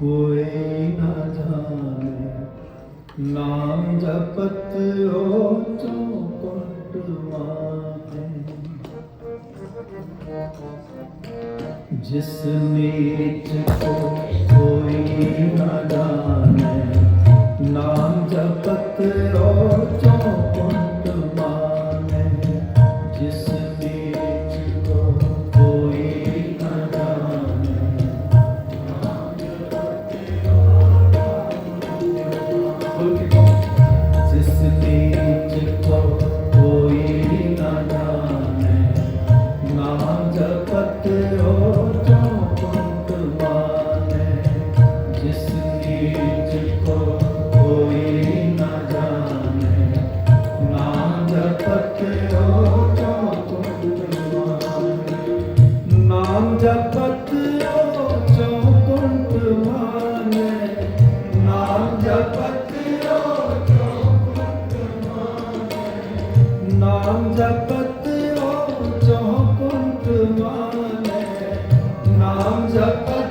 ਕੋਈ ਨਾ ਜਾਣੇ ਨਾਮ ਜਪਤ ਹੋ ਚੋ ਕੁੰਟ ਮਾਤੇ ਜਿਸ ਨੀਚ ਕੋ ਕੋਈ ਨਾ ਜਾਣੇ ਨਾਮ ਜਪਤ ਹੋ ਚੋ Santa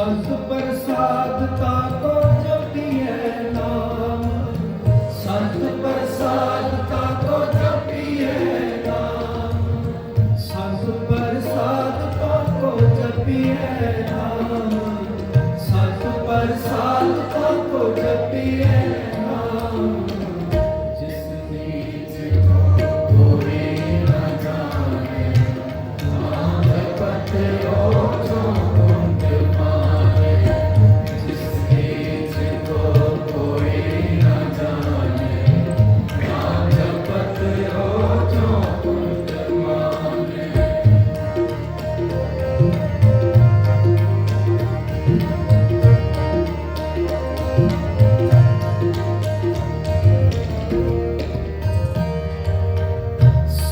ਸੰਤ ਪ੍ਰਸਾਦ ਤਾ ਕੋ ਜਪੀਐ ਨਾਮ। ਸੰਤ ਪ੍ਰਸਾਦ ਤਾ ਕੋ ਜਪੀਐ ਨਾਮ। ਸੰਤ ਪ੍ਰਸਾਦ ਤਾ ਕੋ ਜਪੀਐ ਨਾਮ। ਸੰਤ ਪ੍ਰਸਾਦ ਤਾ ਕੋ ਜਪੀਐ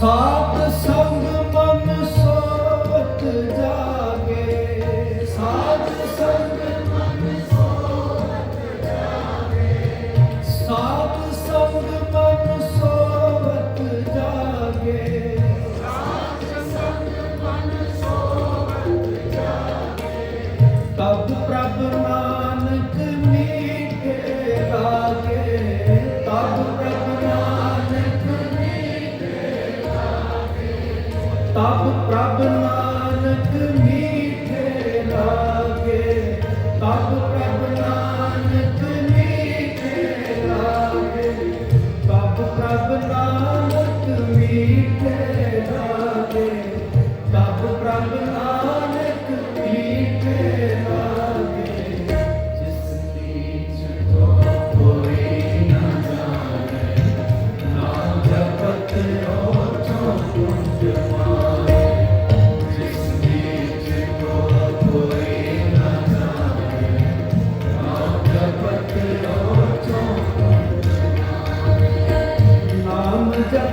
ਸਾਤ